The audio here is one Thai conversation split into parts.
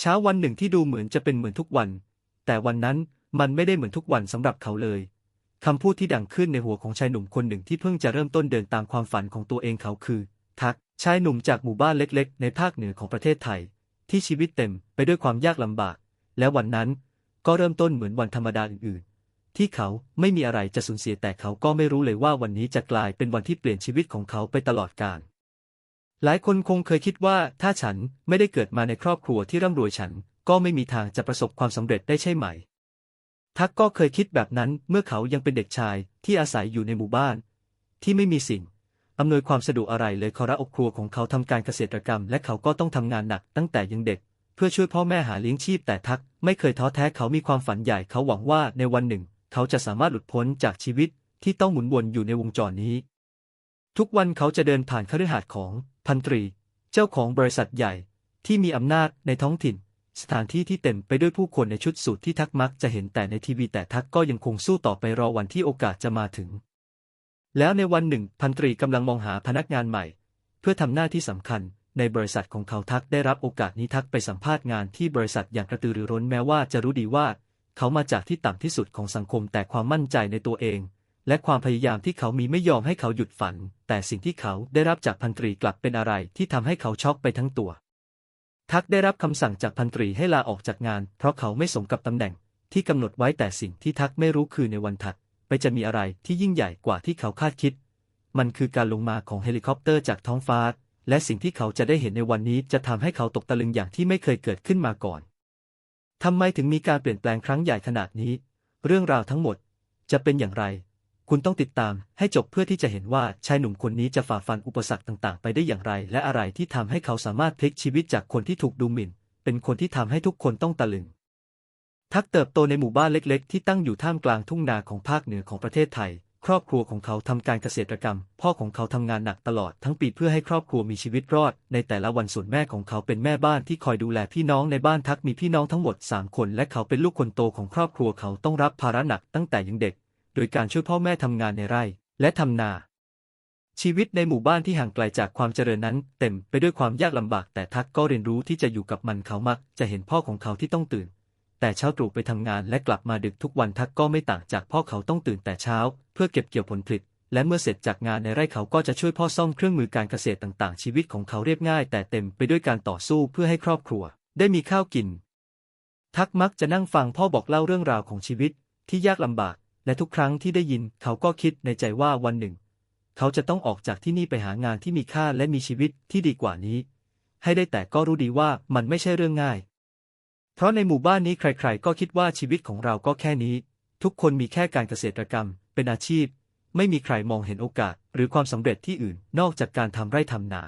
เช้าวันหนึ่งที่ดูเหมือนจะเป็นเหมือนทุกวัน แต่วันนั้นมันไม่ได้เหมือนทุกวันสำหรับเขาเลยคำพูดที่ดังขึ้นในหัวของชายหนุ่มคนหนึ่งที่เพิ่งจะเริ่มต้นเดินตามความฝันของตัวเองเขาคือ ทัก ชายหนุ่มจากหมู่บ้านเล็กๆ ในภาคเหนือของประเทศไทย ที่ชีวิตเต็มไปด้วยความยากลำบาก และวันนั้นก็เริ่มต้นเหมือนวันธรรมดาอื่นๆ ที่เขาไม่มีอะไรจะสูญเสียแต่เขาก็ไม่รู้เลยว่าวันนี้จะกลายเป็นวันที่เปลี่ยนชีวิตของเขาไปตลอดกาล หลายคนคงเคยคิดว่าถ้าฉันไม่ได้เกิดมาในครอบครัวที่ร่ำรวยฉัน ก็ไม่มีทางจะประสบความสำเร็จได้ใช่ไหม ทักก็เคยคิดแบบนั้นเมื่อเขายังเป็นเด็กชายที่อาศัยอยู่ในหมู่บ้าน ที่ไม่มีสิ่งอำนวยความสะดวกอะไรเลยคอระอกครัวของเขาทำการเกษตรกรรม และเขาก็ต้องทำงานหนักตั้งแต่ยังเด็ก เพื่อช่วยพ่อแม่หาเลี้ยงชีพแต่ทักไม่เคยท้อแท้เขามีความฝันใหญ่เขาหวังว่าในวันหนึ่ง เขาจะสามารถหลุดพ้นจากชีวิตที่ต้องหมุนวนอยู่ในวงจรนี้ ทุกวันเขาจะเดินผ่านคฤหาสน์ของ พันตรี เจ้าของบริษัทใหญ่ ที่มีอำนาจในท้องถิ่น สถานที่ที่เต็มไปด้วยผู้คนในชุดสูทที่ทักมักจะเห็นแต่ในทีวีแต่ทักก็ยังคงสู้ต่อไปรอวันที่โอกาสจะมาถึง แล้วในวันหนึ่ง พันตรีกำลังมองหาพนักงานใหม่ เพื่อทำหน้าที่สำคัญในบริษัทของเขาทักได้รับโอกาสนี้ทักไปสัมภาษณ์งานที่บริษัทอย่างกระตือรือร้นแม้ว่าจะรู้ดีว่า เขามาจากที่ต่ำที่สุดของสังคมแต่ความมั่นใจในตัวเอง และความพยายามที่เขามีไม่ยอมให้เขาหยุดฝัน แต่สิ่งที่เขาได้รับจากพันตรีกลับเป็นอะไรที่ทำให้เขาช็อกไปทั้งตัว ทักได้รับคำสั่งจากพันตรีให้ลาออกจากงาน เพราะเขาไม่สมกับตำแหน่งที่กำหนดไว้แต่สิ่งที่ทักไม่รู้คือในวันถัด ไปจะมีอะไรที่ยิ่งใหญ่กว่าที่เขาคาดคิด มันคือการลงมาของเฮลิคอปเตอร์จากท้องฟ้า และสิ่งที่เขาจะได้เห็นในวันนี้จะทำให้เขาตกตะลึงอย่างที่ไม่เคยเกิดขึ้นมาก่อนทำไมถึงมีการเปลี่ยนแปลงครั้งใหญ่ขนาดนี้ เรื่องราวทั้งหมดจะเป็นอย่างไร คุณต้องติดตามให้จบเพื่อที่จะเห็นว่าชายหนุ่มคนนี้จะฝ่าฟันอุปสรรคต่างๆ ไปได้อย่างไร และอะไรที่ทำให้เขาสามารถพลิกชีวิตจากคนที่ถูกดูหมิ่น เป็นคนที่ทำให้ทุกคนต้องตะลึง ทักเติบโตในหมู่บ้านเล็กๆ ที่ตั้งอยู่ท่ามกลางทุ่งนาของภาคเหนือของประเทศไทย ครอบครัวของเขาทำการเกษตรกรรม พ่อของเขาทำงานหนักตลอดทั้งปีเพื่อให้ครอบครัวมีชีวิตรอด ในแต่ละวันส่วนแม่ของเขาเป็นแม่บ้านที่คอยดูแลพี่น้องในบ้านทักมีพี่น้องทั้งหมด3คนและเขาเป็นลูกคนโตของครอบครัวเขาต้องรับภาระหนักตั้งแต่ยังเด็ก โดยการช่วยพ่อแม่ทำงานในไร่ และทำนา ชีวิตในหมู่บ้านที่ห่างไกลจากความเจริญนั้น เต็มไปด้วยความยากลำบาก แต่ทักก็เรียนรู้ที่จะอยู่กับมันเขามัก จะเห็นพ่อของเขาที่ต้องตื่น แต่เช้าตรู่ไปทำงานและกลับมาดึกทุกวันทักก็ไม่ต่างจากพ่อเขาต้องตื่นแต่เช้า เพื่อเก็บเกี่ยวผลผลิตและเมื่อเสร็จจากงานในไร่เขาก็จะช่วยพ่อซ่อมเครื่องมือการเกษตรต่างๆ ชีวิตของเขาเรียบง่าย แต่เต็มไปด้วยการต่อสู้เพื่อให้ครอบครัว ได้มีข้าวกิน ทักมักจะนั่งฟังพ่อบอกเล่าเรื่องราวของชีวิตที่ยากลำบาก และทุกครั้งที่ได้ยินเขาก็คิดในใจว่าวันหนึ่ง เขาจะต้องออกจากที่นี่ไปหางานที่มีค่าและมีชีวิตที่ดีกว่านี้ ให้ได้แต่ก็รู้ดีว่ามันไม่ใช่เรื่องง่าย เพราะในหมู่บ้านนี้ใคร ๆ ก็คิดว่าชีวิตของเราก็แค่นี้ ทุกคนมีแค่การเกษตรกรรม เป็นอาชีพ ไม่มีใครมองเห็นโอกาส หรือความสำเร็จที่อื่นนอกจากการทำไร่ทำนา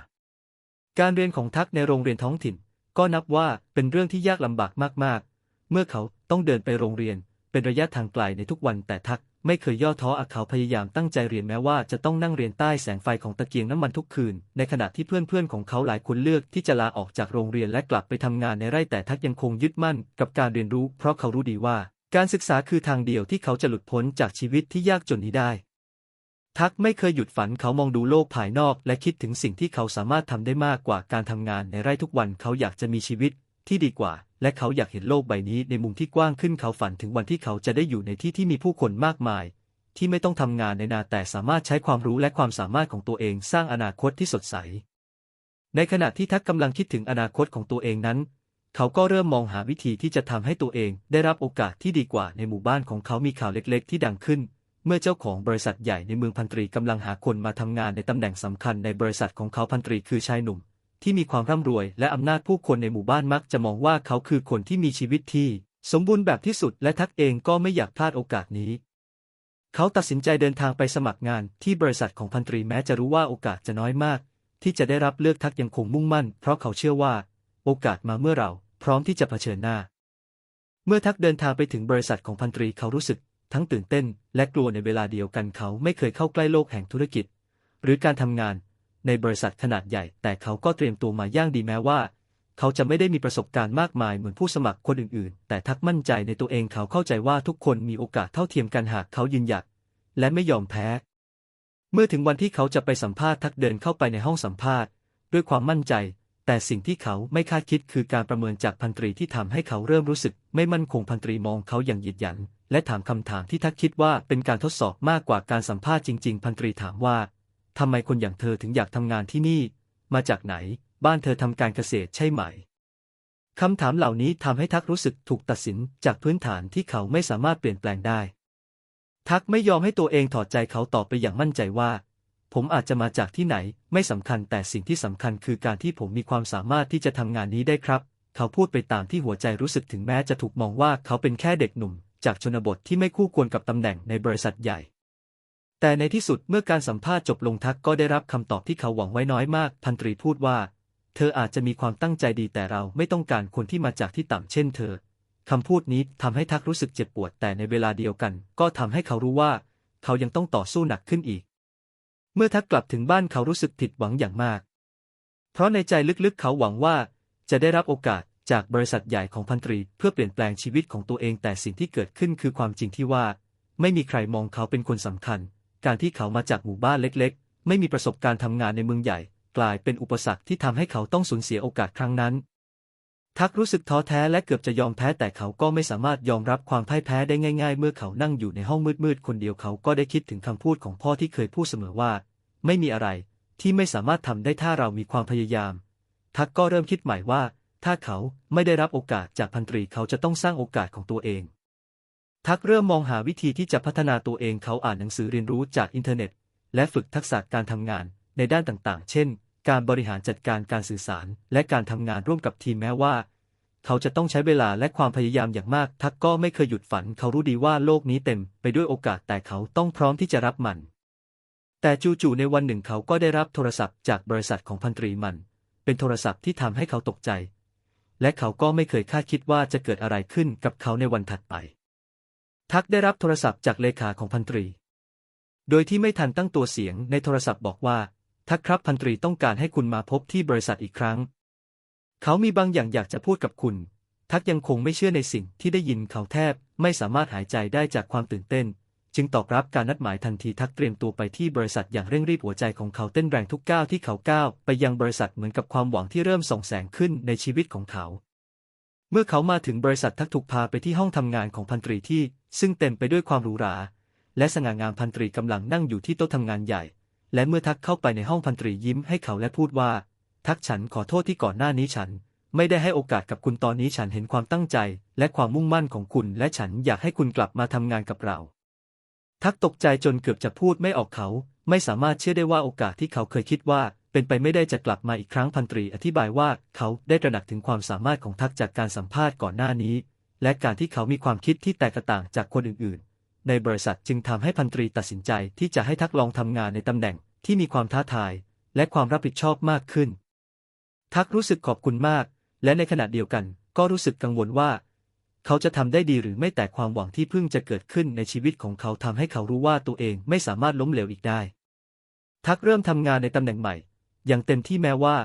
การเรียนของทักในโรงเรียนท้องถิ่น ก็นับว่าเป็นเรื่องที่ยากลำบากมากๆ เมื่อเขาต้องเดินไปโรงเรียน เป็นระยะทางไกลในทุกวันแต่ทักไม่เคยย่อท้ออาเขาพยายามตั้งใจเรียนแม้ว่าจะต้องนั่งเรียนใต้แสงไฟของตะเกียงน้ำมันทุกคืน ในขณะที่เพื่อนๆของเขาหลายคนเลือกที่จะลาออกจากโรงเรียนและกลับไปทำงานในไร่แต่ทักยังคงยึดมั่นกับการเรียนรู้ เพราะเขารู้ดีว่า การศึกษาคือทางเดียวที่เขาจะหลุดพ้นจากชีวิตที่ยากจนนี้ได้ ทักไม่เคยหยุดฝันเขามองดูโลกภายนอกและคิดถึงสิ่งที่เขาสามารถทำได้มากกว่าการทำงานในไร่ทุกวันเขาอยากจะมีชีวิตที่ดีกว่า และเขาอยากเห็นโลกใบนี้ในมุมที่กว้างขึ้นเขาฝันถึงวันที่เขาจะได้อยู่ในที่ที่มีผู้คนมากมาย ที่ไม่ต้องทำงานในนาแต่สามารถใช้ความรู้และความสามารถของตัวเองสร้างอนาคตที่สดใส ในขณะที่ทักกำลังคิดถึงอนาคตของตัวเองนั้น เขาก็เริ่มมองหาวิธีที่จะทำให้ตัวเองได้รับโอกาสที่ดีกว่าในหมู่บ้านของเขามีข่าวเล็กๆ ที่ดังขึ้น เมื่อเจ้าของบริษัทใหญ่ในเมืองพันตรีกำลังหาคนมาทำงานในตำแหน่งสำคัญในบริษัทของเขาพันตรีคือชายหนุ่ม ที่มีความร่ำรวยและอำนาจผู้คนในหมู่บ้านมักจะมองว่าเขาคือคนที่มีชีวิตที่ สมบูรณ์แบบที่สุดและทักเองก็ไม่อยากพลาดโอกาสนี้ เขาตัดสินใจเดินทางไปสมัครงานที่บริษัทของพันตรีแม้จะรู้ว่าโอกาสจะน้อยมาก ที่จะได้รับเลือกทักยังคงมุ่งมั่น เพราะเขาเชื่อว่า โอกาสมาเมื่อเรา พร้อมที่จะเผชิญหน้า เมื่อทักเดินทางไปถึงบริษัทของพันตรีเขารู้สึก ทั้งตื่นเต้น และกลัวในเวลาเดียวกันเขาไม่เคยเข้าใกล้โลกแห่งธุรกิจ หรือการทำงาน ในบริษัทขนาดใหญ่ แต่เขาก็เตรียมตัวมาย่างดีแม้ว่า เขาจะไม่ได้มีประสบการณ์มากมายเหมือนผู้สมัครคนอื่นๆ แต่ทักมั่นใจในตัวเองเขาเข้าใจว่าทุกคนมีโอกาสเท่าเทียมกันหากเขายืนหยัดและไม่ยอมแพ้ เมื่อถึงวันที่เขาจะไปสัมภาษณ์ทักเดินเข้าไปในห้องสัมภาษณ์ ด้วยความมั่นใจ แต่สิ่งที่เขาไม่คาดคิดคือการประเมินจากพันตรีที่ทำให้เขาเริ่มรู้สึก ไม่มั่นคงพันตรีมองเขาอย่างหยิดหยัน และถามคำถามที่ทักคิดว่าเป็นการทดสอบมากกว่าการสัมภาษณ์จริง ๆ พันตรีถามว่า ทำไมคนอย่างเธอถึงอยากทำงานที่นี่ มาจากไหน บ้านเธอทำการเกษตรใช่ไหมคำถามเหล่านี้ทำให้ทักรู้สึกถูกตัดสินจากพื้นฐานที่เขาไม่สามารถเปลี่ยนแปลงได้ ทักไม่ยอมให้ตัวเองถอดใจเขาตอบไปอย่างมั่นใจว่า ผมอาจจะมาจากที่ไหน ไม่สำคัญแต่สิ่งที่สำคัญคือการที่ผมมีความสามารถที่จะทำงานนี้ได้ครับ เขาพูดไปตามที่หัวใจรู้สึกถึงแม้จะถูกมองว่าเขาเป็นแค่เด็กหนุ่ม จากชนบทที่ไม่คู่ควรกับตำแหน่งในบริษัทใหญ่ แต่ในที่สุดเมื่อการสัมภาษณ์จบลงทักก็ได้รับคำตอบที่เขาหวังไว้น้อยมาก พันตรีพูดว่า เธออาจจะมีความตั้งใจดีแต่เราไม่ต้องการคนที่มาจากที่ต่ำเช่นเธอคำพูดนี้ทำให้ทักรู้สึกเจ็บปวดแต่ในเวลาเดียวกัน ก็ทำให้เขารู้ว่า เขายังต้องต่อสู้หนักขึ้นอีก เมื่อทักกลับถึงบ้านเขารู้สึกผิดหวังอย่างมาก เพราะในใจลึกๆเขาหวังว่า จะได้รับโอกาสจากบริษัทใหญ่ของพันตรี เพื่อเปลี่ยนแปลงชีวิตของตัวเองแต่สิ่งที่เกิดขึ้นคือความจริงที่ว่า ไม่มีใครมองเขาเป็นคนสำคัญ การที่เขามาจากหมู่บ้านเล็กๆ ไม่มีประสบการณ์ทำงานในเมืองใหญ่ กลายเป็นอุปสรรคที่ทำให้เขาต้องสูญเสียโอกาสครั้งนั้น ทักรู้สึกท้อแท้และเกือบจะยอมแพ้แต่เขาก็ไม่สามารถยอมรับความพ่ายแพ้ได้ง่าย ๆ เมื่อเขานั่งอยู่ในห้องมืดๆคนเดียวเขาก็ได้คิดถึงคำพูดของพ่อที่เคยพูดเสมอว่า ไม่มีอะไรที่ไม่สามารถทำได้ถ้าเรามีความพยายาม ทักก็เริ่มคิดใหม่ว่า ถ้าเขาไม่ได้รับโอกาสจากพันตรีเขาจะต้องสร้างโอกาสของตัวเอง ทักเริ่มมองหาวิธีที่จะพัฒนาตัวเองเขาอ่านหนังสือเรียนรู้จากอินเทอร์เน็ต และฝึกทักษะการทำงานในด้านต่างๆ เช่น การบริหารจัดการการสื่อสาร และการทำงานร่วมกับทีมแม้ว่า เขาจะต้องใช้เวลาและความพยายามอย่างมาก ทักก็ไม่เคยหยุดฝัน เขารู้ดีว่าโลกนี้เต็มไปด้วยโอกาสแต่เขาต้องพร้อมที่จะรับมัน แต่จู่ๆในวันหนึ่งเขาก็ได้รับโทรศัพท์จากบริษัทของพันตรีมัน เป็นโทรศัพท์ที่ทำให้เขาตกใจ และเขาก็ไม่เคยคาดคิดว่าจะเกิดอะไรขึ้นกับเขาในวันถัดไป ทักได้รับโทรศัพท์จากเลขาของพันตรี โดยที่ไม่ทันตั้งตัวเสียงในโทรศัพท์บอกว่า ทักครับพันตรีต้องการให้คุณมาพบที่บริษัทอีกครั้ง เขามีบางอย่างอยากจะพูดกับคุณ ทักยังคงไม่เชื่อในสิ่งที่ได้ยินเขาแทบไม่สามารถหายใจได้จากความตื่นเต้น จึงตอบรับการนัดหมายทันทีทักเตรียมตัวไปที่บริษัทอย่างเร่งรีบหัวใจของเขาเต้นแรงทุกก้าวที่เขาก้าวไปยังบริษัทเหมือนกับความหวังที่เริ่มส่องแสงขึ้นในชีวิตของเขา เมื่อเขามาถึงบริษัททักถูกพาไปที่ห้องทำงานของพันตรีที่ ซึ่งเต็มไปด้วยความหรูหรา และสง่างามพันตรีกำลังนั่งอยู่ที่โต๊ะทำงานใหญ่ และเมื่อทักเข้าไปในห้องพันตรียิ้มให้เขาและพูดว่า ทักฉันขอโทษที่ก่อนหน้านี้ฉัน ไม่ได้ให้โอกาสกับคุณตอนนี้ฉันเห็นความตั้งใจ และความมุ่งมั่นของคุณ และฉันอยากให้คุณกลับมาทำงานกับเรา ทักตกใจจนเกือบจะพูดไม่ออกเขา ไม่สามารถเชื่อได้ว่าโอกาสที่เขาเคยคิดว่า เป็นไปไม่ได้จะกลับมาอีกครั้งพันตรีอธิบายว่าเขาได้ตระหนักถึงความสามารถของทักจากการสัมภาษณ์ก่อนหน้านี้ และการที่เขามีความคิดที่แตกต่างจากคนอื่นๆ ในบริษัทจึงทำให้พันตรีตัดสินใจที่จะให้ทักลองทำงานในตำแหน่งที่มีความท้าทาย และความรับผิดชอบมากขึ้น ทักรู้สึกขอบคุณมาก และในขณะเดียวกันก็รู้สึกกังวลว่า เขาจะทำได้ดีหรือไม่แต่ความหวังที่เพิ่งจะเกิดขึ้นในชีวิตของเขาทำให้เขารู้ว่าตัวเองไม่สามารถล้มเหลวอีกได้ ทักเริ่มทำงานในตำแหน่งใหม่ อย่างเต็มที่แม้ว่า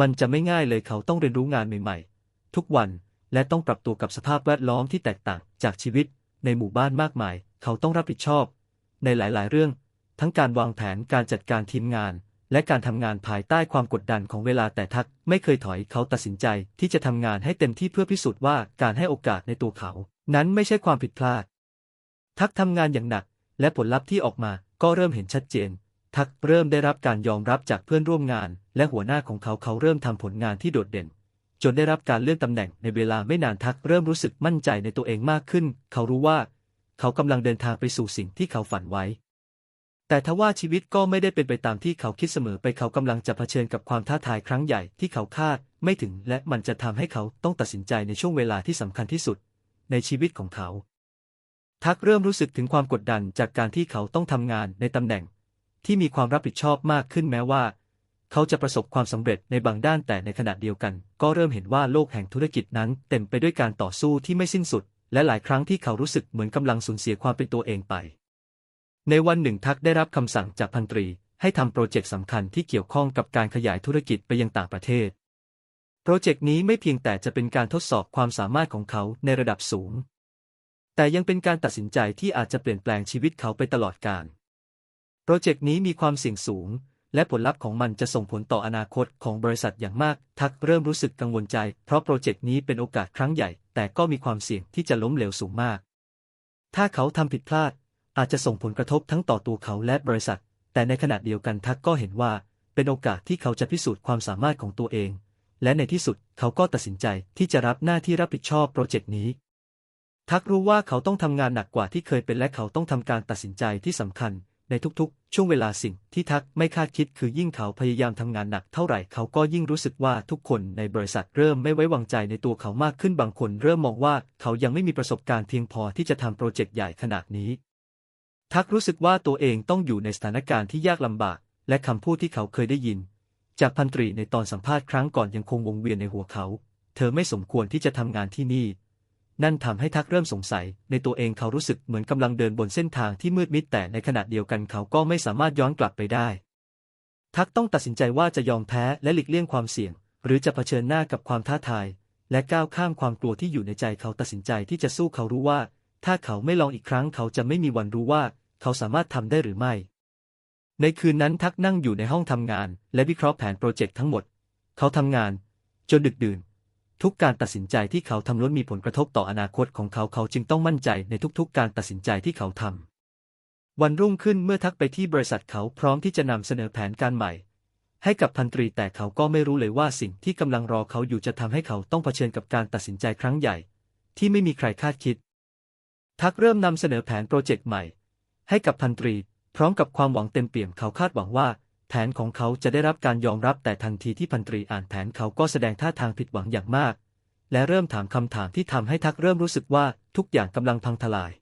มันจะไม่ง่ายเลยเขาต้องเรียนรู้งานใหม่ๆ ทุกวันและต้องปรับตัวกับสภาพแวดล้อมที่แตกต่างจากชีวิต ในหมู่บ้านมากมาย เขาต้องรับผิดชอบ ในหลายๆ เรื่อง ทั้งการวางแผนการจัดการทีมงาน และการทำงานภายใต้ความกดดันของเวลาแต่ทัก ไม่เคยถอยเขาตัดสินใจที่จะทำงานให้เต็มที่เพื่อพิสูจน์ว่าการให้โอกาสในตัวเขา นั้นไม่ใช่ความผิดพลาด ทักทำงานอย่างหนัก และผลลัพธ์ที่ออกมาก็เริ่มเห็นชัดเจน ทักเริ่มได้รับการยอมรับจากเพื่อนร่วมงาน และหัวหน้าของเขาเขาเริ่มทำผลงานที่โดดเด่น จนได้รับการเลื่อนตำแหน่งในเวลาไม่นานทักเริ่มรู้สึกมั่นใจในตัวเองมากขึ้น เขารู้ว่า เขากำลังเดินทางไปสู่สิ่งที่เขาฝันไว้ แต่ทว่าชีวิตก็ไม่ได้เป็นไปตามที่เขาคิดเสมอไปเขากำลังจะเผชิญกับความท้าทายครั้งใหญ่ที่เขาคาดไม่ถึง และมันจะทำให้เขาต้องตัดสินใจในช่วงเวลาที่สำคัญที่สุด ในชีวิตของเขา ทักเริ่มรู้สึกถึงความกดดันจากการที่เขาต้องทำงานในตำแหน่ง ที่มีความรับผิดชอบมากขึ้นแม้ว่า เขาจะประสบความสำเร็จในบางด้านแต่ในขณะเดียวกัน ก็เริ่มเห็นว่าโลกแห่งธุรกิจนั้นเต็มไปด้วยการต่อสู้ที่ไม่สิ้นสุด และหลายครั้งที่เขารู้สึกเหมือนกำลังสูญเสียความเป็นตัวเองไป ในวันหนึ่งทักได้รับคำสั่งจากพันตรี ให้ทำโปรเจกต์สำคัญที่เกี่ยวข้องกับการขยายธุรกิจไปยังต่างประเทศ โปรเจกต์นี้ไม่เพียงแต่จะเป็นการทดสอบความสามารถของเขาในระดับสูง แต่ยังเป็นการตัดสินใจที่อาจจะเปลี่ยนแปลงชีวิตเขาไปตลอดกาล โปรเจกต์นี้มีความเสี่ยงสูง และผลลัพธ์ของมันจะส่งผลต่ออนาคตของบริษัทอย่างมาก ทักเริ่มรู้สึกกังวลใจ เพราะโปรเจกต์นี้เป็นโอกาสครั้งใหญ่ แต่ก็มีความเสี่ยงที่จะล้มเหลวสูงมาก ถ้าเขาทำผิดพลาด อาจจะส่งผลกระทบทั้งต่อตัวเขาและบริษัท แต่ในขณะเดียวกันทักก็เห็นว่า เป็นโอกาสที่เขาจะพิสูจน์ความสามารถของตัวเอง และในที่สุดเขาก็ตัดสินใจที่จะรับหน้าที่รับผิดชอบโปรเจกต์นี้ทักรู้ว่าเขาต้องทำงานหนักกว่าที่เคยเป็นและเขาต้องทำการตัดสินใจที่สำคัญ ในทุกๆ ช่วงเวลาสิ่งที่ทักไม่คาดคิดคือยิ่งเขาพยายามทำงานหนักเท่าไหร่เขาก็ยิ่งรู้สึกว่าทุกคนในบริษัทเริ่มไม่ไว้วางใจในตัวเขามากขึ้นบางคนเริ่มมองว่าเขายังไม่มีประสบการณ์เพียงพอที่จะทำโปรเจกต์ใหญ่ขนาดนี้ ทักรู้สึกว่าตัวเองต้องอยู่ในสถานการณ์ที่ยากลำบาก และคำพูดที่เขาเคยได้ยิน จากพันตรีในตอนสัมภาษณ์ครั้งก่อนยังคงวงเวียนในหัวเขา เธอไม่สมควรที่จะทำงานที่นี่ นั่นทำให้ทักเริ่มสงสัย ในตัวเองเขารู้สึกเหมือนกำลังเดินบนเส้นทางที่มืดมิดแต่ในขณะเดียวกันเขาก็ไม่สามารถย้อนกลับไปได้ ทักต้องตัดสินใจว่าจะยอมแพ้และหลีกเลี่ยงความเสี่ยง หรือจะเผชิญหน้ากับความท้าทาย และก้าวข้ามความกลัวที่อยู่ในใจเขาตัดสินใจที่จะสู้เขารู้ว่า ถ้าเขาไม่ลองอีกครั้งเขาจะไม่มีวันรู้ว่า เขาสามารถทำได้หรือไม่ ในคืนนั้นทักนั่งอยู่ในห้องทำงาน และวิเคราะห์แผนโปรเจกต์ทั้งหมด เขาทำงาน จนดึกดื่น ทุกการตัดสินใจที่เขาทำล้วนมีผลกระทบต่ออนาคตของเขาเขาจึงต้องมั่นใจในทุกๆ การตัดสินใจที่เขาทำ วันรุ่งขึ้นเมื่อทักไปที่บริษัทเขาพร้อมที่จะนำเสนอแผนการใหม่ ให้กับพันตรีแต่เขาก็ไม่รู้เลยว่าสิ่งที่กำลังรอเขาอยู่จะทำให้เขาต้องเผชิญกับการตัดสินใจครั้งใหญ่ ที่ไม่มีใครคาดคิด ทักเริ่มนำเสนอแผนโปรเจกต์ใหม่ ให้กับพันตรี พร้อมกับความหวังเต็มเปี่ยมเขาคาดหวังว่า แผนของเขาจะได้รับการยอมรับแต่ทันทีที่พันตรีอ่านแผนเขาก็แสดงท่าทางผิดหวังอย่างมาก และเริ่มถามคำถามที่ทำให้ทักเริ่มรู้สึกว่าทุกอย่างกำลังพังทลาย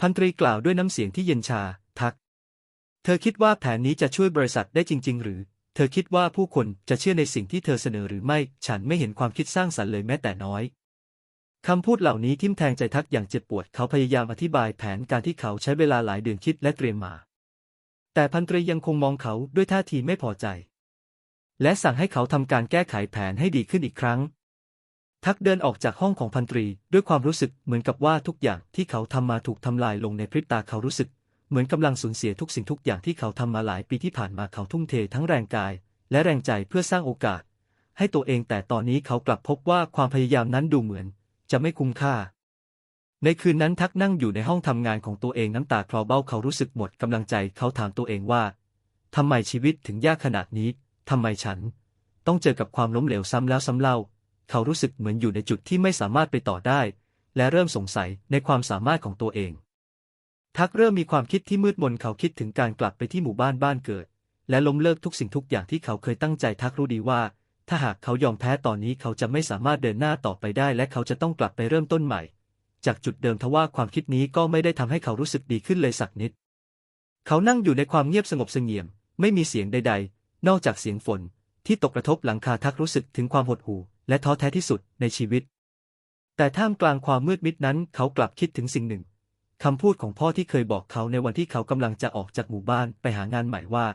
พันตรีกล่าวด้วยน้ำเสียงที่เย็นชา ทัก เธอคิดว่าแผนนี้จะช่วยบริษัทได้จริง ๆ หรือ เธอคิดว่าผู้คนจะเชื่อในสิ่งที่เธอเสนอหรือไม่ ฉันไม่เห็นความคิดสร้างสรรค์เลยแม้แต่น้อยคำพูดเหล่านี้ทิ่มแทงใจทักอย่างเจ็บปวด เขาพยายามอธิบายแผนการที่เขาใช้เวลาหลายเดือนคิดและเตรียมมา แต่พันตรียังคงมองเขาด้วยท่าทีไม่พอใจ และสั่งให้เขาทำการแก้ไขแผนให้ดีขึ้นอีกครั้ง ทักเดินออกจากห้องของพันตรีด้วยความรู้สึกเหมือนกับว่าทุกอย่างที่เขาทำมาถูกทำลายลงในพริบตาเขารู้สึก เหมือนกำลังสูญเสียทุกสิ่งทุกอย่างที่เขาทำมาหลายปีที่ผ่านมาเขาทุ่มเททั้งแรงกาย และแรงใจเพื่อสร้างโอกาส ให้ตัวเองแต่ตอนนี้เขากลับพบว่าความพยายามนั้นดูเหมือน จะไม่คุ้มค่า ในคืนนั้นทักนั่งอยู่ในห้องทำงานของตัวเองน้ำตาคลอเบ้าเขารู้สึกหมดกำลังใจเขาถามตัวเองว่าทำไมชีวิตถึงยากขนาดนี้ทำไมฉัน ต้องเจอกับความล้มเหลวซ้ำแล้วซ้ำเล่า เขารู้สึกเหมือนอยู่ในจุดที่ไม่สามารถไปต่อได้ และเริ่มสงสัยในความสามารถของตัวเอง ทักเริ่มมีความคิดที่มืดมนเขาคิดถึงการกลับไปที่หมู่บ้านบ้านเกิด และล้มเลิกทุกสิ่งทุกอย่างที่เขาเคยตั้งใจทักรู้ดีว่า ถ้าหากเขายอมแพ้ตอนนี้เขาจะไม่สามารถเดินหน้าต่อไปได้ และเขาจะต้องกลับไปเริ่มต้นใหม่ จากจุดเดิมทว่าความคิดนี้ก็ไม่ได้ทำให้เขารู้สึกดีขึ้นเลยสักนิด เขานั่งอยู่ในความเงียบสงบเสงี่ยม ไม่มีเสียงใด ๆ นอกจากเสียงฝน ที่ตกกระทบหลังคาทักรู้สึกถึงความหดหู่และท้อแท้ที่สุดในชีวิต แต่ท่ามกลางความมืดมิดนั้นเขากลับคิดถึงสิ่งหนึ่งคำพูดของพ่อที่เคยบอกเขาในวันที่เขากำลังจะออกจากหมู่บ้านไปหางานใหม่ว่า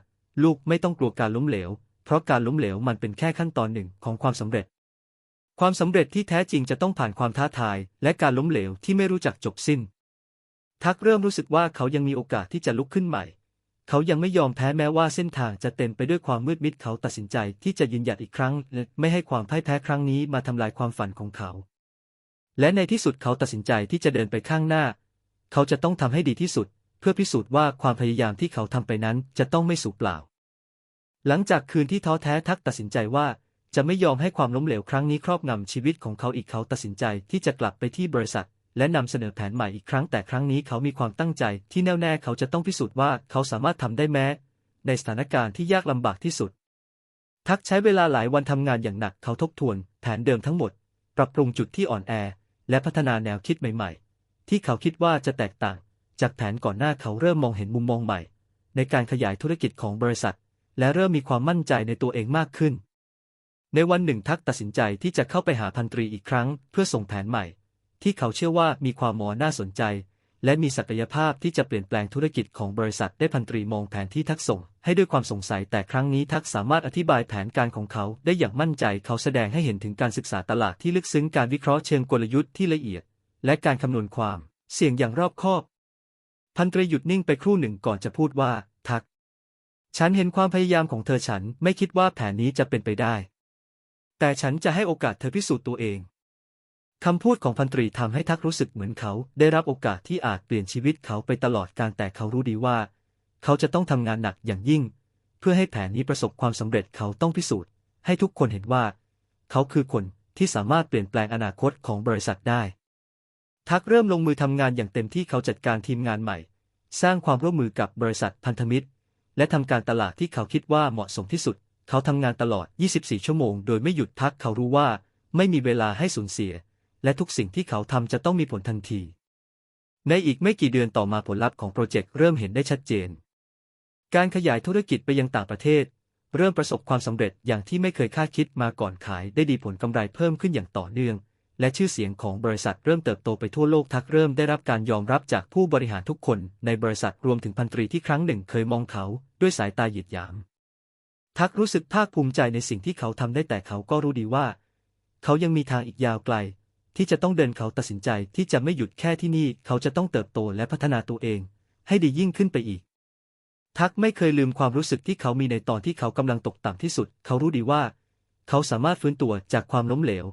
ลูกไม่ต้องกลัวการล้มเหลว เพราะการล้มเหลวมันเป็นแค่ขั้นตอนหนึ่งของความสำเร็จ ความสำเร็จที่แท้จริงจะต้องผ่านความท้าทาย และการล้มเหลวที่ไม่รู้จักจบสิ้น ทักเริ่มรู้สึกว่าเขายังมีโอกาสที่จะลุกขึ้นใหม่ เขายังไม่ยอมแพ้แม้ว่าเส้นทางจะเต็มไปด้วยความมืดมิดเขาตัดสินใจที่จะยืนหยัดอีกครั้ง และไม่ให้ความพ่ายแพ้ครั้งนี้มาทำลายความฝันของเขา และในที่สุดเขาตัดสินใจที่จะเดินไปข้างหน้า เขาจะต้องทำให้ดีที่สุด เพื่อพิสูจน์ว่าความพยายามที่เขาทำไปนั้นจะต้องไม่สูญเปล่า หลังจากคืนที่ท้อแท้ทักตัดสินใจว่า จะไม่ยอมให้ความล้มเหลวครั้งนี้ครอบงำชีวิตของเขาอีกเขาตัดสินใจที่จะกลับไปที่บริษัท และนำเสนอแผนใหม่อีกครั้งแต่ครั้งนี้เขามีความตั้งใจที่แน่วแน่เขาจะต้องพิสูจน์ว่าเขาสามารถทำได้แม้ ในสถานการณ์ที่ยากลำบากที่สุด ทักใช้เวลาหลายวันทำงานอย่างหนักเขาทบทวน แผนเดิมทั้งหมด ปรับปรุงจุดที่อ่อนแอ และพัฒนาแนวคิดใหม่ ๆ ที่เขาคิดว่าจะแตกต่าง จากแผนก่อนหน้าเขาเริ่มมองเห็นมุมมองใหม่ ในการขยายธุรกิจของบริษัท และเริ่มมีความมั่นใจในตัวเองมากขึ้น ในวันหนึ่งทักตัดสินใจที่จะเข้าไปหาพันตรีอีกครั้ง เพื่อส่งแผนใหม่ ที่เขาเชื่อว่ามีความมอน่าสนใจ และมีศักยภาพที่จะเปลี่ยนแปลงธุรกิจของบริษัทได้พันตรีมองแผนที่ทักส่ง ให้ด้วยความสงสัยแต่ครั้งนี้ทักสามารถอธิบายแผนการของเขาได้อย่างมั่นใจ เขาแสดงให้เห็นถึงการศึกษาตลาดที่ลึกซึ้งการวิเคราะห์เชิงกลยุทธ์ที่ละเอียด และการคำนวณความ เสี่ยงอย่างรอบคอบ พันตรีหยุดนิ่งไปครู่หนึ่งก่อนจะพูดว่า ทัก ฉันเห็นความพยายามของเธอฉันไม่คิดว่าแผนนี้จะเป็นไปได้ แต่ฉันจะให้โอกาสเธอพิสูจน์ตัวเองคำพูดของพันตรีทำให้ทักรู้สึกเหมือนเขาได้รับโอกาสที่อาจเปลี่ยนชีวิตเขาไปตลอดการแต่เขารู้ดีว่า เขาจะต้องทำงานหนักอย่างยิ่ง เพื่อให้แผนนี้ประสบความสำเร็จเขาต้องพิสูจน์ ให้ทุกคนเห็นว่า เขาคือคนที่สามารถเปลี่ยนแปลงอนาคตของบริษัทได้ ทักเริ่มลงมือทำงานอย่างเต็มที่เขาจัดการทีมงานใหม่ สร้างความร่วมมือกับบริษัทพันธมิตร และทำการตลาดที่เขาคิดว่าเหมาะสมที่สุด เขาทำงานตลอด 24 ชั่วโมง โดยไม่หยุดพักเขารู้ว่า ไม่มีเวลาให้สูญเสีย และทุกสิ่งที่เขาทำจะต้องมีผลทันที ในอีกไม่กี่เดือนต่อมาผลลัพธ์ของโปรเจกต์เริ่มเห็นได้ชัดเจน การขยายธุรกิจไปยังต่างประเทศ เริ่มประสบความสำเร็จอย่างที่ไม่เคยคาดคิดมาก่อนขาย ได้ดีผลกำไรเพิ่มขึ้นอย่างต่อเนื่อง และชื่อเสียงของบริษัทเริ่มเติบโตไปทั่วโลกทักเริ่มได้รับการยอมรับจากผู้บริหารทุกคน ในบริษัทรวมถึงพันตรีที่ครั้งหนึ่งเคยมองเขาด้วยสายตาหยิดหยาม ทักรู้สึกภาคภูมิใจในสิ่งที่เขาทำได้แต่เขาก็รู้ดีว่า เขายังมีทางอีกยาวไกล ที่จะต้องเดินเขาตัดสินใจที่จะไม่หยุดแค่ที่นี่เขาจะต้องเติบโตและพัฒนาตัวเอง ให้ดียิ่งขึ้นไปอีก ทักไม่เคยลืมความรู้สึกที่เขามีในตอนที่เขากำลังตกต่ำที่สุด เขารู้ดีว่า เขาสามารถฟื้นตัวจากความล้มเหลว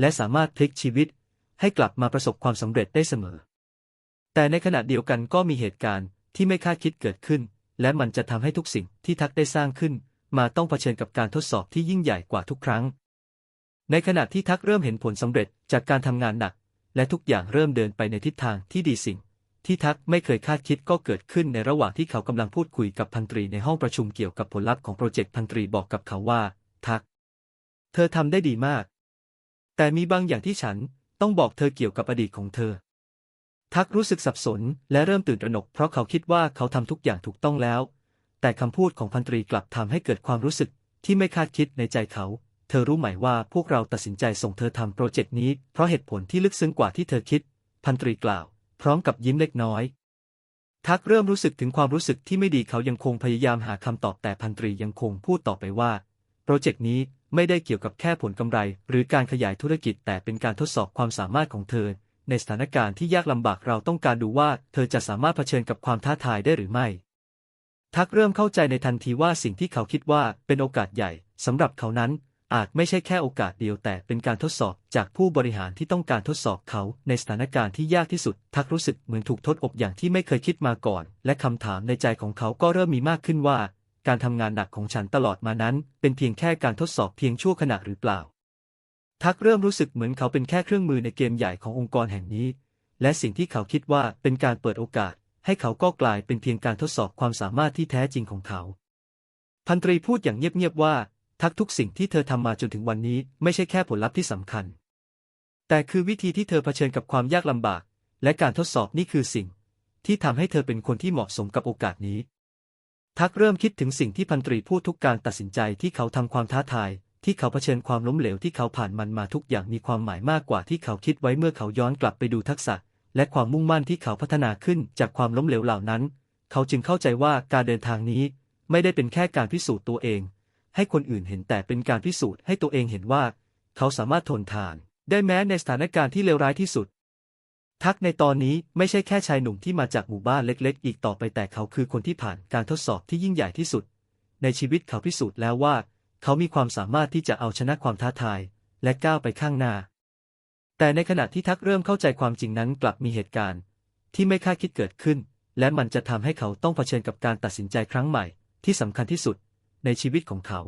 และสามารถพลิกชีวิต ให้กลับมาประสบความสำเร็จได้เสมอ แต่ในขณะเดียวกันก็มีเหตุการณ์ที่ไม่คาดคิดเกิดขึ้น และมันจะทำให้ทุกสิ่งที่ทักได้สร้างขึ้น มาต้องเผชิญกับการทดสอบที่ยิ่งใหญ่กว่าทุกครั้ง ในขณะที่ทักเริ่มเห็นผลสำเร็จจากการทำงานหนัก และทุกอย่างเริ่มเดินไปในทิศทางที่ดีสิ่ง ที่ทักไม่เคยคาดคิดก็เกิดขึ้นในระหว่างที่เขากำลังพูดคุยกับพันตรีในห้องประชุมเกี่ยวกับผลลัพธ์ของโปรเจกต์พันตรีบอกกับเขาว่า ทัก เธอทำได้ดีมาก แต่มีบางอย่างที่ฉันต้องบอกเธอเกี่ยวกับอดีตของเธอ ทักรู้สึกสับสนและเริ่มตื่นตระหนกเพราะเขาคิดว่าเขาทำทุกอย่างถูกต้องแล้ว แต่คำพูดของพันตรีกลับทำให้เกิดความรู้สึกที่ไม่คาดคิดในใจเขา เธอรู้ไหมว่าพวกเราตัดสินใจส่งเธอทำโปรเจกต์นี้เพราะเหตุผลที่ลึกซึ้งกว่าที่เธอคิด พันตรีกล่าว พร้อมกับยิ้มเล็กน้อย ทักเริ่มรู้สึกถึงความรู้สึกที่ไม่ดีเขายังคงพยายามหาคำตอบแต่พันตรียังคงพูดต่อไปว่า โปรเจกต์นี้ไม่ได้เกี่ยวกับแค่ผลกำไร หรือการขยายธุรกิจแต่เป็นการทดสอบความสามารถของเธอ ในสถานการณ์ที่ยากลำบากเราต้องการดูว่า เธอจะสามารถเผชิญกับความท้าทายได้หรือไม่ ทักเริ่มเข้าใจในทันทีว่าสิ่งที่เขาคิดว่าเป็นโอกาสใหญ่สำหรับเขานั้น อาจไม่ใช่แค่โอกาสเดียวแต่เป็นการทดสอบจากผู้บริหารที่ต้องการทดสอบเขาในสถานการณ์ที่ยากที่สุด ทักรู้สึกเหมือนถูกทดอบอย่างที่ไม่เคยคิดมาก่อน และคำถามในใจของเขาก็เริ่มมีมากขึ้นว่า การทำงานหนักของฉันตลอดมานั้น เป็นเพียงแค่การทดสอบเพียงชั่วขณะหรือเปล่า ทักเริ่มรู้สึกเหมือนเขาเป็นแค่เครื่องมือในเกมใหญ่ขององค์กรแห่งนี้ และสิ่งที่เขาคิดว่าเป็นการเปิดโอกาส ให้เขาก็กลายเป็นเพียงการทดสอบความสามารถที่แท้จริงของเขา พันตรีพูดอย่างเงียบๆว่า ทักทุกสิ่งที่เธอทำมาจนถึงวันนี้ไม่ใช่แค่ผลลัพธ์ที่สำคัญ แต่คือวิธีที่เธอเผชิญกับความยากลำบาก และการทดสอบนี่คือสิ่ง ที่ทำให้เธอเป็นคนที่เหมาะสมกับโอกาสนี้ ทักเริ่มคิดถึงสิ่งที่พันตรีพูดทุกการตัดสินใจที่เขาทำความท้าทายที่เขาเผชิญความล้มเหลวที่เขาผ่านมันมาทุกอย่างมีความหมายมากกว่าที่เขาคิดไว้เมื่อเขาย้อนกลับไปดูทักษะ และความมุ่งมั่นที่เขาพัฒนาขึ้นจากความล้มเหลวเหล่านั้น เขาจึงเข้าใจว่าการเดินทางนี้ไม่ได้เป็นแค่การพิสูจน์ตัวเอง ให้คนอื่นเห็นแต่เป็นการพิสูจน์ให้ตัวเองเห็นว่า เขาสามารถทนทาน ได้แม้ในสถานการณ์ที่เลวร้ายที่สุด ทักในตอนนี้ไม่ใช่แค่ชายหนุ่มที่มาจากหมู่บ้านเล็ก ๆ อีกต่อไปแต่เขาคือคนที่ผ่านการทดสอบที่ยิ่งใหญ่ที่สุด ในชีวิตเขาพิสูจน์แล้วว่า เขามีความสามารถที่จะเอาชนะความท้าทาย และก้าวไปข้างหน้า แต่ในขณะที่ทักเริ่มเข้าใจความจริงนั้นกลับมีเหตุการณ์ ที่ไม่คาดคิดเกิดขึ้น และมันจะทำให้เขาต้องเผชิญกับการตัดสินใจครั้งใหม่ ที่สำคัญที่สุด ในชีวิตของเขา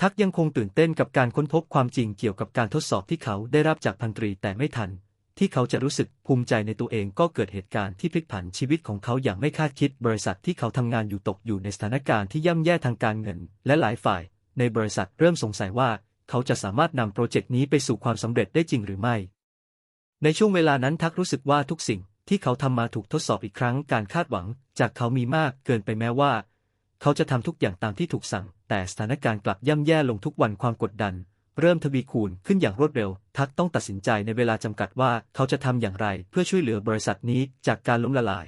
ทักยังคงตื่นเต้นกับการค้นพบความจริงเกี่ยวกับการทดสอบที่เขาได้รับจากพันตรีแต่ไม่ทัน ที่เขาจะรู้สึกภูมิใจในตัวเองก็เกิดเหตุการณ์ที่พลิกผันชีวิตของเขาอย่างไม่คาดคิด บริษัทที่เขาทำงานอยู่ตกอยู่ในสถานการณ์ที่ย่ำแย่ทางการเงิน และหลายฝ่าย ในบริษัทเริ่มสงสัยว่า เขาจะสามารถนำโปรเจกต์นี้ไปสู่ความสำเร็จได้จริงหรือไม่ ในช่วงเวลานั้นทักรู้สึกว่าทุกสิ่งที่เขาทำมาถูกทดสอบอีกครั้งการคาดหวัง จากเขามีมากเกินไปแม้ว่า เขาจะทำทุกอย่างตามที่ถูกสั่ง แต่สถานการณ์กลับย่ำแย่ลงทุกวันความกดดัน เริ่มทวีคูณขึ้นอย่างรวดเร็ว ทักต้องตัดสินใจในเวลาจำกัดว่าเขาจะทำอย่างไร เพื่อช่วยเหลือบริษัทนี้จากการล้มละลาย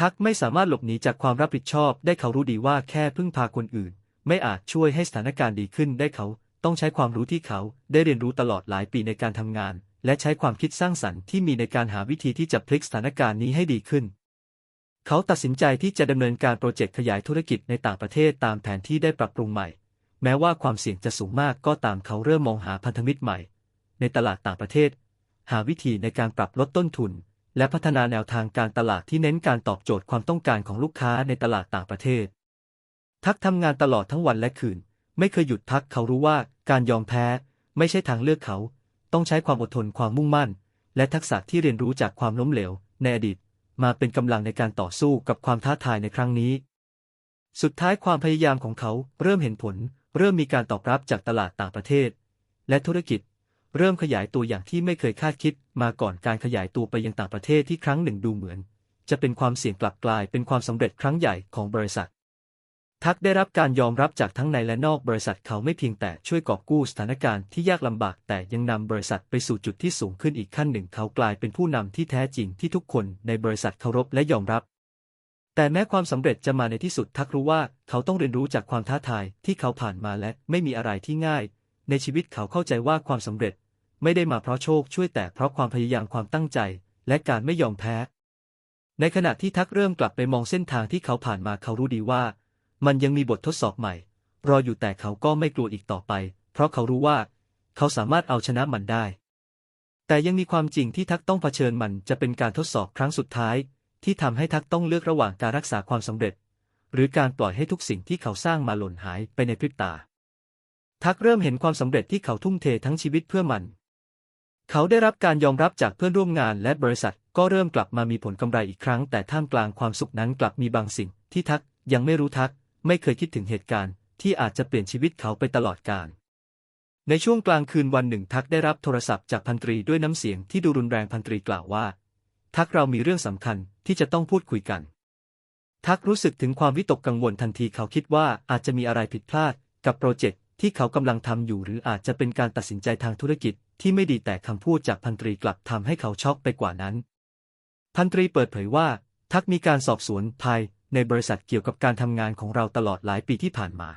ทักไม่สามารถหลบหนีจากความรับผิดชอบ ได้เขารู้ดีว่าแค่พึ่งพาคนอื่น ไม่อาจช่วยให้สถานการณ์ดีขึ้นได้เขา ต้องใช้ความรู้ที่เขาได้เรียนรู้ตลอดหลายปีในการทำงาน และใช้ความคิดสร้างสรรค์ที่มีในการหาวิธีที่จะพลิกสถานการณ์นี้ให้ดีขึ้น เขาตัดสินใจที่จะดำเนินการโปรเจกต์ขยายธุรกิจในต่างประเทศตามแผนที่ได้ปรับปรุงใหม่ แม้ว่าความเสี่ยงจะสูงมากก็ตามเขาเริ่มมองหาพันธมิตรใหม่ ในตลาดต่างประเทศ หาวิธีในการปรับลดต้นทุน และพัฒนาแนวทางการตลาดที่เน้นการตอบโจทย์ความต้องการของลูกค้าในตลาดต่างประเทศ ทักทำงานตลอดทั้งวันและคืน ไม่เคยหยุดพักเขารู้ว่า การยอมแพ้ไม่ใช่ทางเลือกเขา ต้องใช้ความอดทนความมุ่งมั่น และทักษะที่เรียนรู้จากความล้มเหลว ในอดีต มาเป็นกำลังในการต่อสู้กับความท้าทายในครั้งนี้ สุดท้ายความพยายามของเขาเริ่มเห็นผล เริ่มมีการตอบรับจากตลาดต่างประเทศ และธุรกิจ เริ่มขยายตัวอย่างที่ไม่เคยคาดคิด มาก่อนการขยายตัวไปยังต่างประเทศที่ครั้งหนึ่งดูเหมือน จะเป็นความเสี่ยงกลับกลายเป็นความสำเร็จครั้งใหญ่ของบริษัท ทักได้รับการยอมรับจากทั้งในและนอกบริษัทเขาไม่เพียงแต่ช่วยกอบกู้สถานการณ์ที่ยากลำบาก แต่ยังนำบริษัทไปสู่จุดที่สูงขึ้นอีกขั้นหนึ่ง เขากลายเป็นผู้นำที่แท้จริงที่ทุกคนในบริษัทเคารพและยอมรับ แต่แม้ความสำเร็จจะมาในที่สุดทักรู้ว่าเขาต้องเรียนรู้จากความท้าทายที่เขาผ่านมาและไม่มีอะไรที่ง่าย ในชีวิตเขาเข้าใจว่าความสำเร็จ ไม่ได้มาเพราะโชคช่วยแต่เพราะความพยายามความตั้งใจ และการไม่ยอมแพ้ ในขณะที่ทักเริ่มกลับไปมองเส้นทางที่เขาผ่านมาเขารู้ดีว่า มันยังมีบททดสอบใหม่ รออยู่แต่เขาก็ไม่กลัวอีกต่อไป เพราะเขารู้ว่า เขาสามารถเอาชนะมันได้ แต่ยังมีความจริงที่ทักต้องเผชิญมันจะเป็นการทดสอบครั้งสุดท้าย ที่ทำให้ทักต้องเลือกระหว่างการรักษาความสำเร็จ หรือการปล่อยให้ทุกสิ่งที่เขาสร้างมาหล่นหายไปในพริบตา ทักเริ่มเห็นความสำเร็จที่เขาทุ่มเททั้งชีวิตเพื่อมัน เขาได้รับการยอมรับจากเพื่อนร่วมงานและบริษัทก็เริ่มกลับมามีผลกำไรอีกครั้ง แต่ท่ามกลางความสุขนั้นกลับมีบางสิ่งที่ทักยังไม่รู้ทัก ไม่เคยคิดถึงเหตุการณ์ที่อาจจะเปลี่ยนชีวิตเขาไปตลอดกาลในช่วงกลางคืนวันหนึ่งทักได้รับโทรศัพท์จากพันตรีด้วยน้ำเสียงที่ดูรุนแรงพันตรีกล่าวว่า ทักเรามีเรื่องสำคัญที่จะต้องพูดคุยกัน ทักรู้สึกถึงความวิตกกังวลทันทีเขาคิดว่าอาจจะมีอะไรผิดพลาดกับโปรเจกต์ที่เขากำลังทำอยู่หรืออาจจะเป็นการตัดสินใจทางธุรกิจที่ไม่ดีแต่คำพูดจากพันตรีกลับทำให้เขาช็อกไปกว่านั้น พันตรีเปิดเผยว่า ทักมีการสอบสวนภาย ในบริษัทเกี่ยวกับการทำงานของเราตลอดหลายปีที่ผ่านมา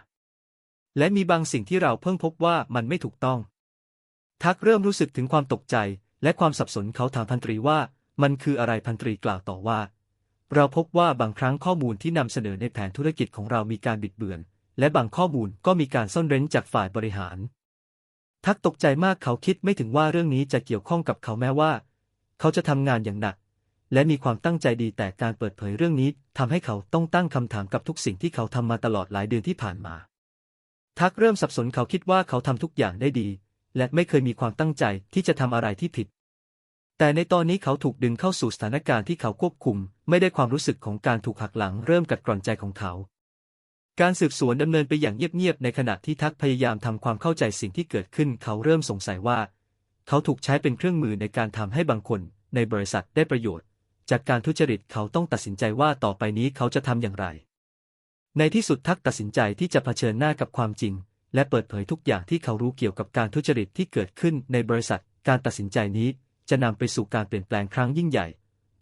และมีบางสิ่งที่เราเพิ่งพบว่ามันไม่ถูกต้อง ทักเริ่มรู้สึกถึงความตกใจ และความสับสนเขาถามพันตรีว่า มันคืออะไรพันตรีกล่าวต่อว่า เราพบว่าบางครั้งข้อมูลที่นำเสนอในแผนธุรกิจของเรามีการบิดเบือน และบางข้อมูลก็มีการซ่อนเร้นจากฝ่ายบริหาร ทักตกใจมากเขาคิดไม่ถึงว่าเรื่องนี้จะเกี่ยวข้องกับเขาแม้ว่า เขาจะทำงานอย่างหนัก และมีความตั้งใจดีแต่การเปิดเผยเรื่องนี้ทำให้เขาต้องตั้งคำถามกับทุกสิ่งที่เขาทำมาตลอดหลายเดือนที่ผ่านมา ทักเริ่มสับสนเขาคิดว่าเขาทำทุกอย่างได้ดี และไม่เคยมีความตั้งใจที่จะทำอะไรที่ผิด แต่ในตอนนี้เขาถูกดึงเข้าสู่สถานการณ์ที่เขาควบคุม ไม่ได้ความรู้สึกของการถูกหักหลังเริ่มกัดกร่อนใจของเขา การสืบสวนดำเนินไปอย่างเงียบๆในขณะที่ทักพยายามทำความเข้าใจสิ่งที่เกิดขึ้น เขาเริ่มสงสัยว่า เขาถูกใช้เป็นเครื่องมือในการทำให้บางคนในบริษัทได้ประโยชน์ จากการทุจริตเขาต้องตัดสินใจว่าต่อไปนี้เขาจะทำอย่างไร ในที่สุดทักตัดสินใจที่จะเผชิญหน้ากับความจริง และเปิดเผยทุกอย่างที่เขารู้เกี่ยวกับการทุจริตที่เกิดขึ้นในบริษัท การตัดสินใจนี้จะนำไปสู่การเปลี่ยนแปลงครั้งยิ่งใหญ่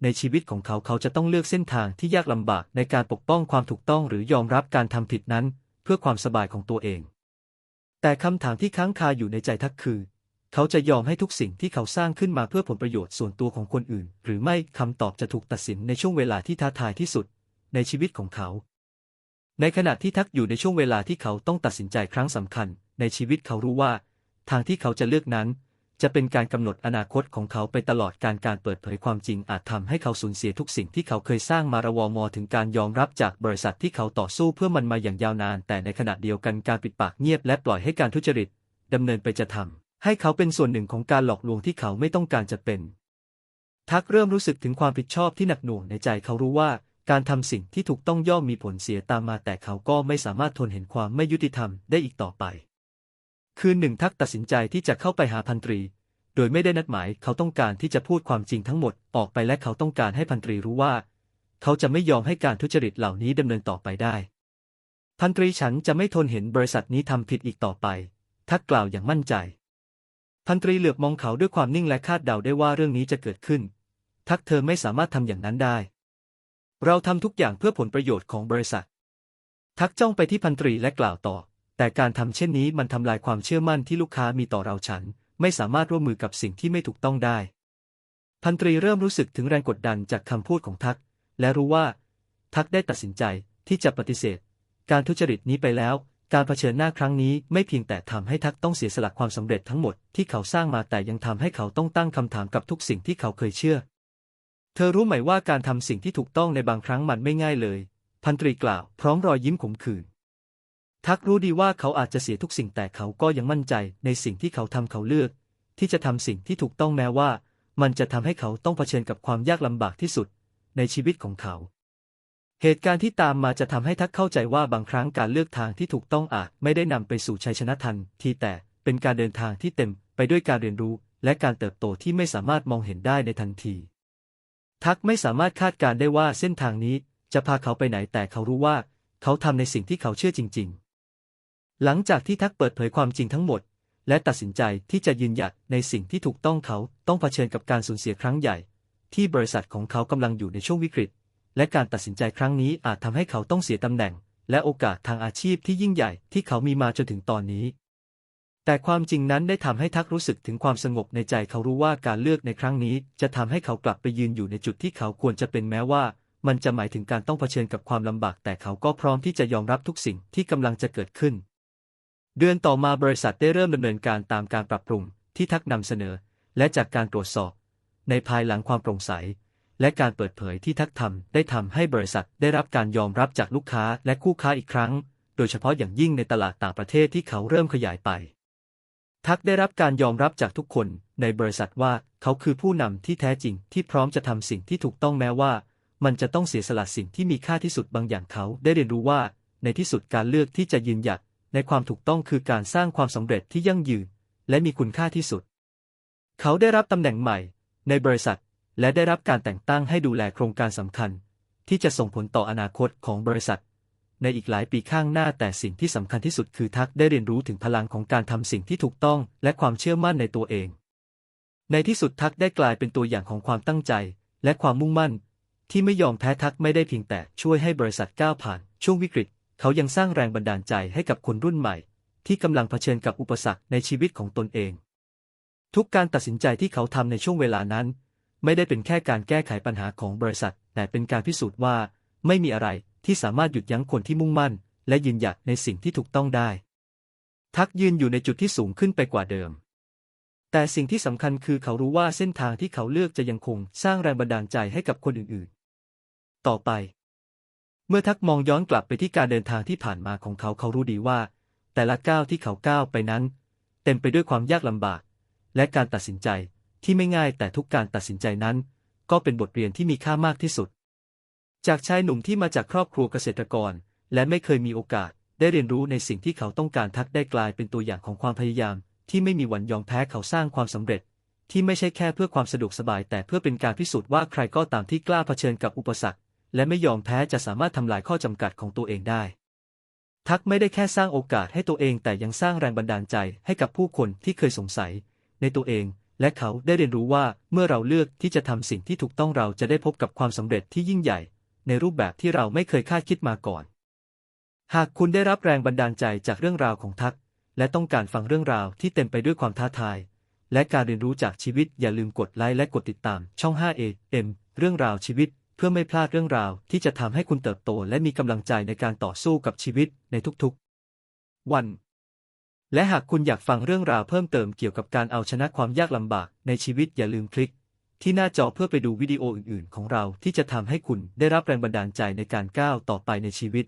ในชีวิตของเขาเขาจะต้องเลือกเส้นทางที่ยากลำบากในการปกป้องความถูกต้องหรือยอมรับการทำผิดนั้น เพื่อความสบายของตัวเอง แต่คำถามที่ค้างคาอยู่ในใจทักคือ เขาจะยอมให้ทุกสิ่งที่เขาสร้างขึ้นมาเพื่อผลประโยชน์ส่วนตัวของคนอื่น หรือไม่คำตอบจะถูกตัดสินในช่วงเวลาที่ท้าทายที่สุด ในชีวิตของเขา ในขณะที่ทักอยู่ในช่วงเวลาที่เขาต้องตัดสินใจครั้งสำคัญ ในชีวิตเขารู้ว่า ทางที่เขาจะเลือกนั้น จะเป็นการกำหนดอนาคตของเขาไปตลอดการการเปิดเผยความจริงอาจทำให้เขาสูญเสียทุกสิ่งที่เขาเคยสร้างมาระวมอถึงการยอมรับจากบริษัทที่เขาต่อสู้เพื่อมันมาอย่างยาวนาน แต่ในขณะเดียวกันการปิดปากเงียบและปล่อยให้การทุจริตดำเนินไปจะทำ ให้เขาเป็นส่วนหนึ่งของการหลอกลวงที่เขาไม่ต้องการจะเป็น ทักเริ่มรู้สึกถึงความผิดชอบที่หนักหน่วงในใจเขารู้ว่าการทำสิ่งที่ถูกต้องย่อมมีผลเสียตามมาแต่เขาก็ไม่สามารถทนเห็นความไม่ยุติธรรมได้อีกต่อไป คืนหนึ่งทักตัดสินใจที่จะเข้าไปหาพันตรี โดยไม่ได้นัดหมายเขาต้องการที่จะพูดความจริงทั้งหมดออกไปและเขาต้องการให้พันตรีรู้ว่า เขาจะไม่ยอมให้การทุจริตเหล่านี้ดำเนินต่อไปได้ พันตรีฉันจะไม่ทนเห็นบริษัทนี้ทำผิดอีกต่อไป ทักกล่าวอย่างมั่นใจ พันตรีเหลือบมองเขาด้วยความนิ่งและคาดเดาได้ว่าเรื่องนี้จะเกิดขึ้น ทักเธอไม่สามารถทำอย่างนั้นได้ เราทำทุกอย่างเพื่อผลประโยชน์ของบริษัท ทักจ้องไปที่พันตรีและกล่าวต่อ แต่การทำเช่นนี้มันทำลายความเชื่อมั่นที่ลูกค้ามีต่อเราฉัน ไม่สามารถร่วมมือกับสิ่งที่ไม่ถูกต้องได้ พันตรีเริ่มรู้สึกถึงแรงกดดันจากคำพูดของทัก และรู้ว่า ทักได้ตัดสินใจที่จะปฏิเสธ การทุจริตนี้ไปแล้ว การเผชิญหน้าครั้งนี้ไม่เพียงแต่ทำให้ทักต้องเสียสละความสำเร็จทั้งหมดที่เขาสร้างมาแต่ยังทำให้เขาต้องตั้งคำถามกับทุกสิ่งที่เขาเคยเชื่อ เธอรู้ไหมว่าการทำสิ่งที่ถูกต้องในบางครั้งมันไม่ง่ายเลย พันตรีกล่าว พร้อมรอยยิ้มขมขื่นทักรู้ดีว่าเขาอาจจะเสียทุกสิ่งแต่เขาก็ยังมั่นใจในสิ่งที่เขาทำเขาเลือก ที่จะทำสิ่งที่ถูกต้องแม้ว่า มันจะทำให้เขาต้องเผชิญกับความยากลำบากที่สุด ในชีวิตของเขา เหตุการณ์ที่ตามมาจะทำให้ทักเข้าใจว่าบางครั้งการเลือกทางที่ถูกต้องอาจไม่ได้นำไปสู่ชัยชนะทันทีแต่เป็นการเดินทางที่เต็มไปด้วยการเรียนรู้ และการเติบโตที่ไม่สามารถมองเห็นได้ในทันที ทักไม่สามารถคาดการได้ว่าเส้นทางนี้จะพาเขาไปไหนแต่เขารู้ว่า เขาทำในสิ่งที่เขาเชื่อจริง ๆ หลังจากที่ทักเปิดเผยความจริงทั้งหมด และตัดสินใจที่จะยืนหยัดในสิ่งที่ถูกต้องเขาต้องเผชิญกับการสูญเสียครั้งใหญ่ ที่บริษัทของเขากำลังอยู่ในช่วงวิกฤต และการตัดสินใจครั้งนี้อาจทำให้เขาต้องเสียตำแหน่ง และโอกาสทางอาชีพที่ยิ่งใหญ่ที่เขามีมาจนถึงตอนนี้ แต่ความจริงนั้นได้ทำให้ทักรู้สึกถึงความสงบในใจเขารู้ว่าการเลือกในครั้งนี้ จะทำให้เขากลับไปยืนอยู่ในจุดที่เขาควรจะเป็นแม้ว่า มันจะหมายถึงการต้องเผชิญกับความลำบาก แต่เขาก็พร้อมที่จะยอมรับทุกสิ่งที่กำลังจะเกิดขึ้น เดือนต่อมาบริษัทได้เริ่มดำเนินการตามการปรับปรุงที่ทักนำเสนอ และจากการตรวจสอบ ในภายหลังความโปร่งใส และการเปิดเผยที่ทักทำได้ทำให้บริษัทได้รับการยอมรับจากลูกค้าและคู่ค้าอีกครั้ง โดยเฉพาะอย่างยิ่งในตลาดต่างประเทศที่เขาเริ่มขยายไป ทักได้รับการยอมรับจากทุกคนในบริษัทว่าเขาคือผู้นำที่แท้จริงที่พร้อมจะทำสิ่งที่ถูกต้องแม้ว่า มันจะต้องเสียสละสิ่งที่มีค่าที่สุดบางอย่างเขาได้เรียนรู้ว่า ในที่สุดการเลือกที่จะยืนหยัดในความถูกต้องคือการสร้างความสำเร็จที่ยั่งยืน และมีคุณค่าที่สุด เขาได้รับตำแหน่งใหม่ ในบริษัท และได้รับการแต่งตั้งให้ดูแลโครงการสำคัญ ที่จะส่งผลต่ออนาคตของบริษัท ในอีกหลายปีข้างหน้าแต่สิ่งที่สำคัญที่สุดคือทักได้เรียนรู้ถึงพลังของการทำสิ่งที่ถูกต้องและความเชื่อมั่นในตัวเอง ในที่สุดทักได้กลายเป็นตัวอย่างของความตั้งใจ และความมุ่งมั่น ที่ไม่ยอมแพ้ทักไม่ได้เพียงแต่ช่วยให้บริษัทก้าวผ่าน ช่วงวิกฤต เขายังสร้างแรงบันดาลใจให้กับคนรุ่นใหม่ ที่กำลังเผชิญกับอุปสรรคในชีวิตของตนเอง ทุกการตัดสินใจที่เขาทำในช่วงเวลานั้น ไม่ได้เป็นแค่การแก้ไขปัญหาของบริษัท แต่เป็นการพิสูจน์ว่า ไม่มีอะไรที่สามารถหยุดยั้งคนที่มุ่งมั่น และยืนหยัดในสิ่งที่ถูกต้องได้ ทักยืนอยู่ในจุดที่สูงขึ้นไปกว่าเดิม แต่สิ่งที่สำคัญคือเขารู้ว่าเส้นทางที่เขาเลือกจะยังคงสร้างแรงบันดาลใจให้กับคนอื่นๆ ต่อไป เมื่อทักมองย้อนกลับไปที่การเดินทางที่ผ่านมาของเขาเขารู้ดีว่า แต่ละก้าวที่เขาก้าวไปนั้น เต็มไปด้วยความยากลำบาก และการตัดสินใจ ที่ไม่ง่ายแต่ทุกการตัดสินใจนั้น ก็เป็นบทเรียนที่มีค่ามากที่สุด จากชายหนุ่มที่มาจากครอบครัวเกษตรกร และไม่เคยมีโอกาส ได้เรียนรู้ในสิ่งที่เขาต้องการทักได้กลายเป็นตัวอย่างของความพยายาม ที่ไม่มีวันยอมแพ้เขาสร้างความสำเร็จ ที่ไม่ใช่แค่เพื่อความสะดวกสบาย แต่เพื่อเป็นการพิสูจน์ว่าใครก็ตามที่กล้าเผชิญกับอุปสรรค และไม่ยอมแพ้จะสามารถทำลายข้อจำกัดของตัวเองได้ทักไม่ได้แค่สร้างโอกาสให้ตัวเองแต่ยังสร้างแรงบันดาลใจให้กับผู้คนที่เคยสงสัย ในตัวเอง และเขาได้เรียนรู้ว่าเมื่อเราเลือกที่จะทำสิ่งที่ถูกต้องเราจะได้พบกับความสำเร็จที่ยิ่งใหญ่ ในรูปแบบที่เราไม่เคยคาดคิดมาก่อน หากคุณได้รับแรงบันดาลใจจากเรื่องราวของทัก และต้องการฟังเรื่องราวที่เต็มไปด้วยความท้าทาย และการเรียนรู้จากชีวิตอย่าลืมกดไลค์และกดติดตาม ช่อง 5AM เรื่องราวชีวิต เพื่อไม่พลาดเรื่องราวที่จะทำให้คุณเติบโต และมีกำลังใจในการต่อสู้กับชีวิตในทุกๆ วัน และหากคุณอยากฟังเรื่องราวเพิ่มเติมเกี่ยวกับการเอาชนะความยากลำบากในชีวิตอย่าลืมคลิก ที่หน้าจอเพื่อไปดูวิดีโออื่น ๆ ของเราที่จะทำให้คุณได้รับแรงบันดาลใจในการก้าวต่อไปในชีวิต